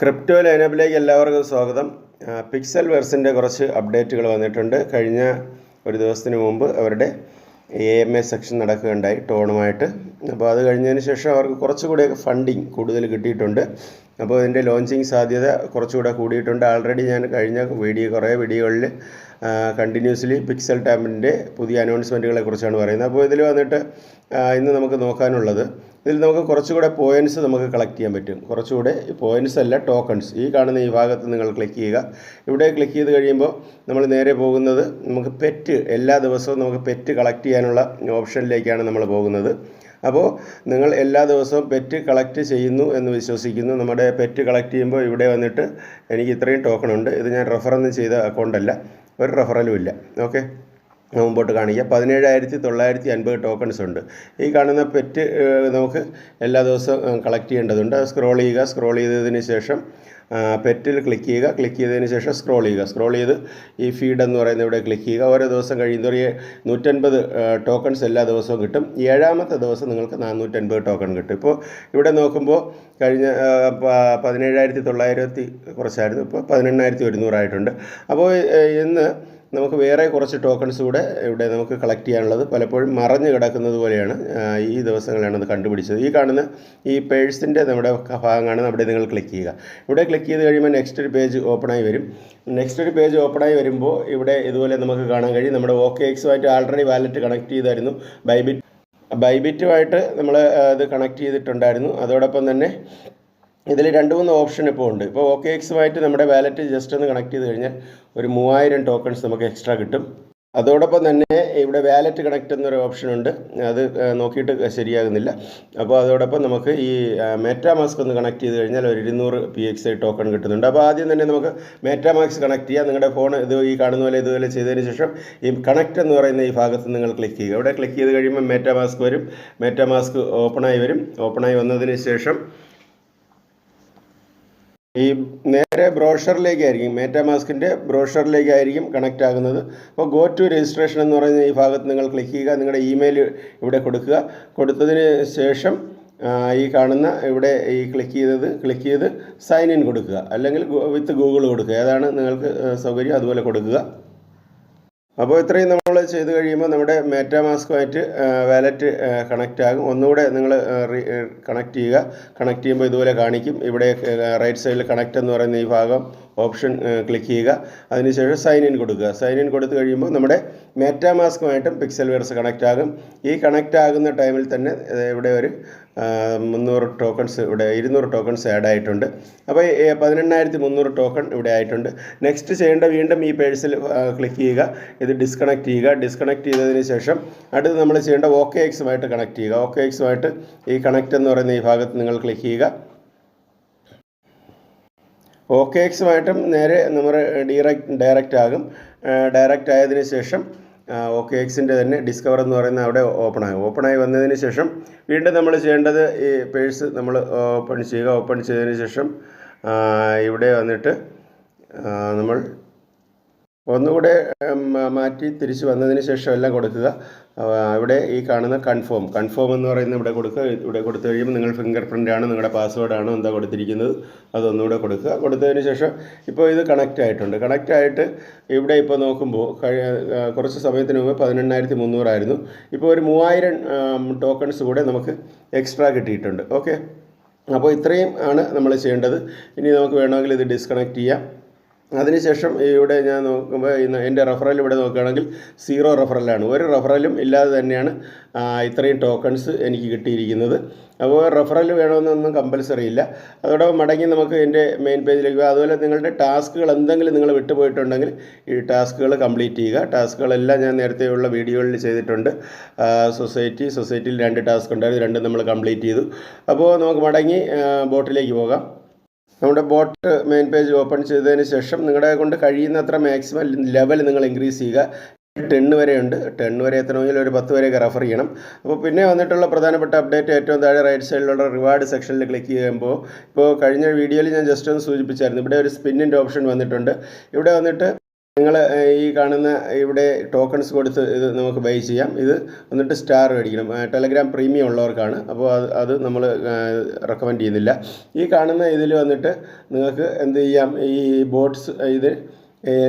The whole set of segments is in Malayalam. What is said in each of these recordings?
ക്രിപ്റ്റോ ലൈനപ്പിലേക്ക് എല്ലാവർക്കും സ്വാഗതം. പിക്സൽ വെർസിന്റെ കുറച്ച് അപ്ഡേറ്റുകൾ വന്നിട്ടുണ്ട്. കഴിഞ്ഞ ഒരു ദിവസത്തിന് മുമ്പ് അവരുടെ എ എം എ സെക്ഷൻ നടക്കുകയുണ്ടായി ടോണുമായിട്ട്. അപ്പോൾ അത് കഴിഞ്ഞതിന് ശേഷം അവർക്ക് കുറച്ചുകൂടെയൊക്കെ ഫണ്ടിങ് കൂടുതൽ കിട്ടിയിട്ടുണ്ട്. അപ്പോൾ ഇതിന്റെ ലോഞ്ചിങ് സാധ്യത കുറച്ചുകൂടെ കൂടിയിട്ടുണ്ട്. ആൾറെഡി ഞാൻ കഴിഞ്ഞ വീഡിയോ കുറേ വീഡിയോകളിൽ കണ്ടിന്യൂസ്ലി പിക്സൽ ടാമ്പിന്റെ പുതിയ അനൗൺസ്മെന്റുകളെ കുറിച്ചാണ് പറയുന്നത്. അപ്പോൾ ഇതിൽ വന്നിട്ട് ഇന്ന് നമുക്ക് നോക്കാനുള്ളത് ഇതിൽ നമുക്ക് കുറച്ചുകൂടെ പോയിന്റ്സ് നമുക്ക് കളക്ട് ചെയ്യാൻ പറ്റും. കുറച്ചുകൂടെ പോയിന്റ്സ് അല്ല ടോക്കൺസ് ഈ കാണുന്ന ഈ ഭാഗത്ത് നിങ്ങൾ ക്ലിക്ക് ചെയ്യുക. ഇവിടെ ക്ലിക്ക് ചെയ്ത് കഴിയുമ്പോൾ നമ്മൾ നേരെ പോകുന്നത് നമുക്ക് പെറ്റ് എല്ലാ ദിവസവും നമുക്ക് പെറ്റ് കളക്ട് ചെയ്യാനുള്ള ഓപ്ഷനിലേക്കാണ് നമ്മൾ പോകുന്നത്. അപ്പോൾ നിങ്ങൾ എല്ലാ ദിവസവും പെറ്റ് കളക്ട് ചെയ്യുന്നു എന്ന് വിശ്വസിക്കുന്നു. നമ്മുടെ പെറ്റ് കളക്ട് ചെയ്യുമ്പോൾ ഇവിടെ വന്നിട്ട് എനിക്ക് ഇത്രയും ടോക്കൺ ഉണ്ട്. ഇത് ഞാൻ റെഫറൊന്നും ചെയ്ത അക്കൗണ്ടല്ല ഒരു റെഫറലും ഇല്ല. ഓക്കെ മുമ്പോട്ട് കാണിക്കുക പതിനേഴായിരത്തി തൊള്ളായിരത്തി അൻപത് ടോക്കൺസ് ഉണ്ട്. ഈ കാണുന്ന പെറ്റ് നമുക്ക് എല്ലാ ദിവസവും കളക്ട് ചെയ്യേണ്ടതുണ്ട്. സ്ക്രോൾ ചെയ്യുക സ്ക്രോൾ ചെയ്തതിന് ശേഷം പെറ്റിൽ ക്ലിക്ക് ചെയ്യുക. ക്ലിക്ക് ചെയ്തതിന് ശേഷം സ്ക്രോൾ ചെയ്യുക. സ്ക്രോൾ ചെയ്ത് ഈ ഫീഡ് എന്ന് പറയുന്ന ഇവിടെ ക്ലിക്ക് ചെയ്യുക. ഓരോ ദിവസം കഴിയുന്നതോടെ നൂറ്റൻപത് ടോക്കൺസ് എല്ലാ ദിവസവും കിട്ടും. ഏഴാമത്തെ ദിവസം നിങ്ങൾക്ക് നാനൂറ്റൻപത് ടോക്കൺ കിട്ടും. ഇപ്പോൾ ഇവിടെ നോക്കുമ്പോൾ കഴിഞ്ഞ പതിനേഴായിരത്തി തൊള്ളായിരത്തി കുറച്ചായിരുന്നു. ഇപ്പോൾ പതിനെണ്ണായിരത്തി ഒരുന്നൂറായിട്ടുണ്ട്. അപ്പോൾ ഇന്ന് നമുക്ക് വേറെ കുറച്ച് ടോക്കൺസ് കൂടെ ഇവിടെ നമുക്ക് കളക്ട് ചെയ്യാനുള്ളത്. പലപ്പോഴും മറഞ്ഞു കിടക്കുന്നത് പോലെയാണ് ഈ ദിവസങ്ങളാണ് അത് കണ്ടുപിടിച്ചത്. ഈ കാണുന്ന ഈ പേഴ്സിന്റെ നമ്മുടെ ഭാഗമാണ് അവിടെ നിങ്ങൾ ക്ലിക്ക് ചെയ്യുക. ഇവിടെ ക്ലിക്ക് ചെയ്ത് കഴിയുമ്പോൾ നെക്സ്റ്റ് ഒരു പേജ് ഓപ്പണായി വരും. നെക്സ്റ്റ് ഒരു പേജ് ഓപ്പണായി വരുമ്പോൾ ഇവിടെ ഇതുപോലെ നമുക്ക് കാണാൻ കഴിയും. നമ്മുടെ ഓക്കെ എക്സുമായിട്ട് ആൾറെഡി വാലറ്റ് കണക്ട് ചെയ്തായിരുന്നു ബൈബിറ്റ് ബൈബിറ്റുമായിട്ട് നമ്മൾ ഇത് കണക്ട് ചെയ്തിട്ടുണ്ടായിരുന്നു. അതോടൊപ്പം തന്നെ ഇതിൽ രണ്ട് മൂന്ന് ഓപ്ഷൻ ഇപ്പോൾ ഉണ്ട്. ഇപ്പോൾ ഓക്കെ എക്സുമായിട്ട് നമ്മുടെ വാലറ്റ് ജസ്റ്റ് ഒന്ന് കണക്ട് ചെയ്ത് കഴിഞ്ഞാൽ ഒരു മൂവായിരം ടോക്കൺസ് നമുക്ക് എക്സ്ട്രാ കിട്ടും. അതോടൊപ്പം തന്നെ ഇവിടെ വാലറ്റ് കണക്ട് എന്നൊരു ഓപ്ഷൻ ഉണ്ട്. അത് നോക്കിയിട്ട് ശരിയാകുന്നില്ല. അപ്പോൾ അതോടൊപ്പം നമുക്ക് ഈ മെറ്റാമാസ്ക് ഒന്ന് കണക്ട് ചെയ്ത് കഴിഞ്ഞാൽ ഒരു ഇരുന്നൂറ് പി എക്സ് ടോക്കൺ കിട്ടുന്നുണ്ട്. അപ്പോൾ ആദ്യം തന്നെ നമുക്ക് മെറ്റാമാക്സ് കണക്ട് ചെയ്യാം. നിങ്ങളുടെ ഫോൺ ഇത് ഈ കാണുന്ന പോലെ ഇതുപോലെ ചെയ്തതിന് ശേഷം ഈ കണക്ട് എന്ന് പറയുന്ന ഈ ഭാഗത്ത് നിങ്ങൾ ക്ലിക്ക് ചെയ്യുക. ഇവിടെ ക്ലിക്ക് ചെയ്ത് കഴിയുമ്പോൾ മെറ്റാമാസ്ക് വരും. മെറ്റാമാസ്ക് ഓപ്പണായി വരും. ഓപ്പണായി വന്നതിന് ശേഷം ഈ നേരെ ബ്രോഷറിലേക്കായിരിക്കും മേറ്റാമാസ്കിന്റെ ബ്രോഷറിലേക്കായിരിക്കും കണക്റ്റ് ആകുന്നത്. അപ്പോൾ ഗോ ടു രജിസ്ട്രേഷൻ എന്ന് പറയുന്ന ഈ ഭാഗത്ത് നിങ്ങൾ ക്ലിക്ക് ചെയ്യുക നിങ്ങളുടെ ഇമെയിൽ ഇവിടെ കൊടുക്കുക. കൊടുത്തതിന് ശേഷം ഈ കാണുന്ന ഇവിടെ ഈ ക്ലിക്ക് ചെയ്തത് ക്ലിക്ക് ചെയ്ത് സൈൻ ഇൻ കൊടുക്കുക. അല്ലെങ്കിൽ വിത്ത് ഗൂഗിൾ കൊടുക്കുക. ഏതാണ് നിങ്ങൾക്ക് സൗകര്യം? അതുപോലെ കൊടുക്കുക. അപ്പോൾ ഇത്രയും നമ്മൾ ചെയ്ത് കഴിയുമ്പോൾ നമ്മുടെ മേറ്റാമാസ്കുമായിട്ട് വാലറ്റ് കണക്റ്റ് ആകും. ഒന്നുകൂടെ നിങ്ങൾ കണക്ട് ചെയ്യുക. കണക്ട് ചെയ്യുമ്പോൾ ഇതുപോലെ കാണിക്കും. ഇവിടെ റൈറ്റ് സൈഡിൽ കണക്റ്റ് എന്ന് പറയുന്ന ഈ ഭാഗം. ഓപ്ഷൻ ക്ലിക്ക് ചെയ്യുക. അതിനുശേഷം സൈൻ ഇൻ കൊടുക്കുക. സൈൻ ഇൻ കൊടുത്തു കഴിയുമ്പോൾ നമ്മുടെ മേറ്റാമാസ്കുമായിട്ടും പിക്സൽ വേർസ് കണക്റ്റ് ആകും. ഈ കണക്റ്റ് ആകുന്ന ടൈമിൽ തന്നെ ഇവിടെ ഒരു മുന്നൂറ് ടോക്കൺസ് ഇവിടെ ഇരുന്നൂറ് ടോക്കൺസ് ആഡ് ആയിട്ടുണ്ട്. അപ്പോൾ പതിനെണ്ണായിരത്തി മുന്നൂറ് ടോക്കൺ ഇവിടെ ആയിട്ടുണ്ട്. നെക്സ്റ്റ് ചെയ്യേണ്ട വീണ്ടും ഈ പേഴ്സിൽ ക്ലിക്ക് ചെയ്യുക. ഇത് ഡിസ്കണക്ട് ചെയ്യുക. ഡിസ്കണക്ട് ചെയ്തതിന് ശേഷം അടുത്ത് നമ്മൾ ചെയ്യേണ്ട ഓക്കെ എക്സുമായിട്ട് കണക്ട് ചെയ്യുക. ഓക്കെ എക്സുമായിട്ട് ഈ കണക്റ്റ് എന്ന് പറയുന്ന ഈ ഭാഗത്ത് നിങ്ങൾ ക്ലിക്ക് ചെയ്യുക. ഓക്കെ എക്സുമായിട്ടും നേരെ നമ്മൾ ഡയറക്റ്റ് ഡയറക്റ്റ് ആകും. ഡയറക്റ്റ് ആയതിനു ശേഷം ഓക്കെ എക്സിന്റെ തന്നെ ഡിസ്കവർ എന്ന് പറയുന്ന അവിടെ ഓപ്പൺ ആയി വന്നതിന് ശേഷം വീണ്ടും നമ്മൾ ചെയ്യേണ്ടത് ഈ പേഴ്സ് നമ്മൾ ഓപ്പൺ ചെയ്യുക. ഓപ്പൺ ചെയ്തതിന് ശേഷം ഇവിടെ വന്നിട്ട് നമ്മൾ ഒന്നുകൂടെ മാറ്റി തിരിച്ച് വന്നതിന് ശേഷം എല്ലാം കൊടുക്കുക ഇവിടെ ഈ കാണുന്ന കൺഫേം. കൺഫേം എന്ന് പറയുന്നത് ഇവിടെ കൊടുക്കുക. ഇവിടെ കൊടുത്തു കഴിയുമ്പോൾ നിങ്ങൾ ഫിംഗർ പ്രിന്റ് ആണ് നിങ്ങളുടെ പാസ്വേഡ് ആണ് എന്താ കൊടുത്തിരിക്കുന്നത് അതൊന്നുകൂടെ കൊടുക്കുക. കൊടുത്തതിന് ശേഷം ഇപ്പോൾ ഇത് കണക്റ്റ് ആയിട്ടുണ്ട്. കണക്റ്റ് ആയിട്ട് ഇവിടെ ഇപ്പോൾ നോക്കുമ്പോൾ കുറച്ച് സമയത്തിന് മുമ്പ് പതിനെണ്ണായിരത്തി മുന്നൂറായിരുന്നു ഇപ്പോൾ ഒരു മൂവായിരം ടോക്കൺസ് കൂടെ നമുക്ക് എക്സ്ട്രാ കിട്ടിയിട്ടുണ്ട്. ഓക്കെ? അപ്പോൾ ഇത്രയും ആണ് നമ്മൾ ചെയ്യേണ്ടത്. ഇനി നമുക്ക് വേണമെങ്കിൽ ഇത് ഡിസ്കണക്ട് ചെയ്യാം. അതിനുശേഷം ഇവിടെ ഞാൻ നോക്കുമ്പോൾ ഇന്ന് എന്റെ റെഫറൽ ഇവിടെ നോക്കുകയാണെങ്കിൽ സീറോ റെഫറലാണ് ഒരു റെഫറലും ഇല്ലാതെ തന്നെയാണ് ഇത്രയും ടോക്കൺസ് എനിക്ക് കിട്ടിയിരിക്കുന്നത്. അപ്പോൾ റെഫറൽ വേണമെന്നൊന്നും കമ്പൽസറി ഇല്ല. അതോടൊപ്പം മടങ്ങി നമുക്ക് എന്റെ മെയിൻ പേജിലേക്ക് അതുപോലെ നിങ്ങളുടെ ടാസ്കുകൾ എന്തെങ്കിലും നിങ്ങൾ വിട്ടുപോയിട്ടുണ്ടെങ്കിൽ ഈ ടാസ്കുകൾ കംപ്ലീറ്റ് ചെയ്യുക. ടാസ്കുകളെല്ലാം ഞാൻ നേരത്തെയുള്ള വീഡിയോകളിൽ ചെയ്തിട്ടുണ്ട്. സൊസൈറ്റി സൊസൈറ്റിയിൽ രണ്ട് ടാസ്ക് ഉണ്ടായിരുന്നു. രണ്ടും നമ്മൾ കംപ്ലീറ്റ് ചെയ്തു. അപ്പോൾ നമുക്ക് മടങ്ങി ബോട്ടിലേക്ക് പോകാം. നമ്മുടെ ബോട്ട് മെയിൻ പേജ് ഓപ്പൺ ചെയ്തതിന് ശേഷം നിങ്ങളുടെ കൊണ്ട് കഴിയുന്നത്ര മാക്സിമം ലെവൽ നിങ്ങൾ ഇൻക്രീസ് ചെയ്യുക. ടെണ്ണ് വരെയുണ്ട്. ടെണ്ണ് വരെ എത്തണമെങ്കിൽ ഒരു പത്ത് വരെയൊക്കെ റെഫർ ചെയ്യണം. അപ്പോൾ പിന്നെ വന്നിട്ടുള്ള പ്രധാനപ്പെട്ട അപ്ഡേറ്റ് ഏറ്റവും താഴെ റൈറ്റ് സൈഡിലുള്ള റിവാർഡ് സെക്ഷനിൽ ക്ലിക്ക് ചെയ്യുമ്പോൾ ഇപ്പോൾ കഴിഞ്ഞ വീഡിയോയിൽ ഞാൻ ജസ്റ്റ് ഒന്ന് സൂചിപ്പിച്ചായിരുന്നു. ഇവിടെ ഒരു സ്പിന്നിന്റെ ഓപ്ഷൻ വന്നിട്ടുണ്ട്. ഇവിടെ വന്നിട്ട് നിങ്ങൾ ഈ കാണുന്ന ഇവിടെ ടോക്കൺസ് കൊടുത്ത് ഇത് നമുക്ക് ബൈ ചെയ്യാം. ഇത് എന്നിട്ട് സ്റ്റാർ മേടിക്കണം. ടെലഗ്രാം പ്രീമിയം ഉള്ളവർക്കാണ്. അപ്പോൾ അത് അത് നമ്മൾ റെക്കമെൻഡ് ചെയ്യുന്നില്ല. ഈ കാണുന്ന ഇതിൽ വന്നിട്ട് നിങ്ങൾക്ക് എന്ത് ചെയ്യാം? ഈ ബോട്ട്സ് ഇത്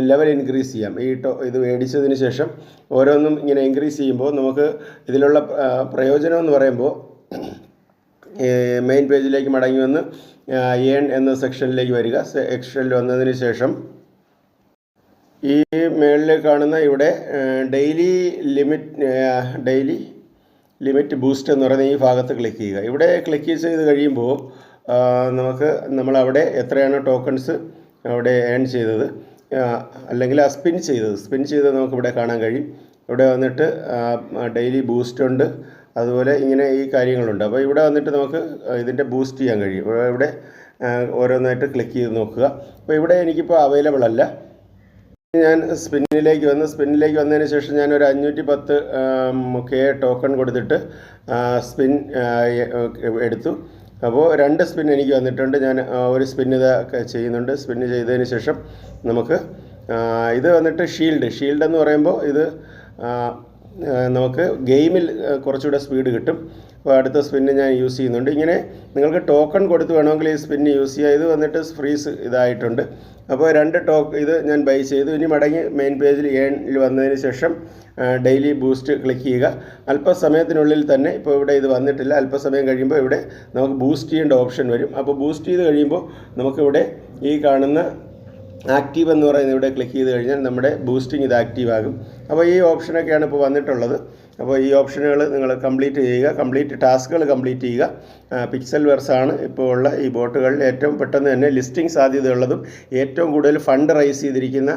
ലെവൽ ഇൻക്രീസ് ചെയ്യാം. ഈ ടോ ഇത് മേടിച്ചതിന് ശേഷം ഓരോന്നും ഇങ്ങനെ ഇൻക്രീസ് ചെയ്യുമ്പോൾ നമുക്ക് ഇതിലുള്ള പ്രയോജനം എന്ന് പറയുമ്പോൾ മെയിൻ പേജിലേക്ക് മടങ്ങി വന്ന് ഏൺ എന്ന സെക്ഷനിലേക്ക് വരിക. സെക്ഷനിൽ വന്നതിന് ശേഷം ഈ മേളിൽ കാണുന്ന ഇവിടെ daily limit daily limit boost എന്ന് പറയുന്ന ഈ ഭാഗത്ത് ക്ലിക്ക് ചെയ്യുക. ഇവിടെ ക്ലിക്ക് ചെയ്ത് കഴിയുമ്പോൾ നമുക്ക് നമ്മളവിടെ എത്രയാണ് ടോക്കൺസ് അവിടെ ഏൺ ചെയ്തത് അല്ലെങ്കിൽ ആ സ്പിൻ ചെയ്തത്. സ്പിൻ ചെയ്തത് നമുക്കിവിടെ കാണാൻ കഴിയും. ഇവിടെ വന്നിട്ട് ഡെയിലി ബൂസ്റ്റ് ഉണ്ട്. അതുപോലെ ഇങ്ങനെ ഈ കാര്യങ്ങളുണ്ട്. അപ്പോൾ ഇവിടെ വന്നിട്ട് നമുക്ക് ഇതിന്റെ ബൂസ്റ്റ് ചെയ്യാൻ കഴിയും. ഇവിടെ ഓരോന്നായിട്ട് ക്ലിക്ക് ചെയ്ത് നോക്കുക. അപ്പോൾ ഇവിടെ എനിക്കിപ്പോൾ അവൈലബിൾ അല്ല. ഞാൻ സ്പിന്നിലേക്ക് വന്ന് സ്പിന്നിലേക്ക് വന്നതിന് ശേഷം ഞാൻ ഒരു അഞ്ഞൂറ്റി പത്ത് കെ ടോക്കൺ കൊടുത്തിട്ട് സ്പിൻ എടുത്തു. അപ്പോൾ രണ്ട് സ്പിൻ എനിക്ക് വന്നിട്ടുണ്ട്. ഞാൻ ഒരു ഇത് ചെയ്യുന്നുണ്ട്. സ്പിൻ ചെയ്തതിന് ശേഷം നമുക്ക് ഇത് വന്നിട്ട് ഷീൽഡ് ഷീൽഡ് എന്ന് പറയുമ്പോൾ ഇത് നമുക്ക് ഗെയിമിൽ കുറച്ചുകൂടെ സ്പീഡ് കിട്ടും. അപ്പോൾ അടുത്ത സ്പിന്ന് ഞാൻ യൂസ് ചെയ്യുന്നുണ്ട്. ഇങ്ങനെ നിങ്ങൾക്ക് ടോക്കൺ കൊടുത്ത് വേണമെങ്കിൽ ഈ സ്പിന്ന് യൂസ് ചെയ്യുക ഇത് വന്നിട്ട് ഫ്രീസ് ഇതായിട്ടുണ്ട്. അപ്പോൾ രണ്ട് ടോക്ക് ഇത് ഞാൻ ബൈ ചെയ്തു. ഇനി മടങ്ങി മെയിൻ പേജിൽ ഏണിൽ വന്നതിന് ശേഷം ഡെയിലി ബൂസ്റ്റ് ക്ലിക്ക് ചെയ്യുക. അല്പസമയത്തിനുള്ളിൽ തന്നെ ഇപ്പോൾ ഇവിടെ ഇത് വന്നിട്ടില്ല. അല്പസമയം കഴിയുമ്പോൾ ഇവിടെ നമുക്ക് ബൂസ്റ്റ് ചെയ്യേണ്ട ഓപ്ഷൻ വരും. അപ്പോൾ ബൂസ്റ്റ് ചെയ്ത് കഴിയുമ്പോൾ നമുക്കിവിടെ ഈ കാണുന്ന ആക്റ്റീവ് എന്ന് പറയുന്നത് ഇവിടെ ക്ലിക്ക് ചെയ്ത് കഴിഞ്ഞാൽ നമ്മുടെ ബൂസ്റ്റിംഗ് ഇത് ആക്റ്റീവ് ആകും. അപ്പോൾ ഈ ഓപ്ഷനൊക്കെയാണ് ഇപ്പോൾ വന്നിട്ടുള്ളത്. അപ്പോൾ ഈ ഓപ്ഷനുകൾ നിങ്ങൾ കംപ്ലീറ്റ് ചെയ്യുക. കംപ്ലീറ്റ് ടാസ്കുകൾ കംപ്ലീറ്റ് ചെയ്യുക. പിക്സൽ വെർസാണ് ഇപ്പോൾ ഉള്ള ഈ ബോട്ടുകളിൽ ഏറ്റവും പെട്ടെന്ന് തന്നെ ലിസ്റ്റിംഗ് സാധ്യതയുള്ളതും ഏറ്റവും കൂടുതൽ ഫണ്ട് റൈസ് ചെയ്തിരിക്കുന്ന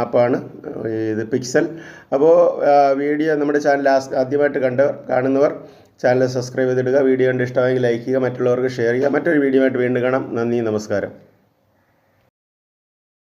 ആപ്പാണ് ഇത് പിക്സൽ അപ്പോൾ വീഡിയോ നമ്മുടെ ചാനൽ ആദ്യമായിട്ട് കണ്ടവർ കാണുന്നവർ ചാനൽ സബ്സ്ക്രൈബ് ചെയ്തിടുക. വീഡിയോ കണ്ട് ഇഷ്ടമായെങ്കിൽ ലൈക്ക് ചെയ്യുക. മറ്റുള്ളവർക്ക് ഷെയർ ചെയ്യുക. മറ്റൊരു വീഡിയോ ആയിട്ട് വീണ്ടും കാണാം. നന്ദി നമസ്കാരം.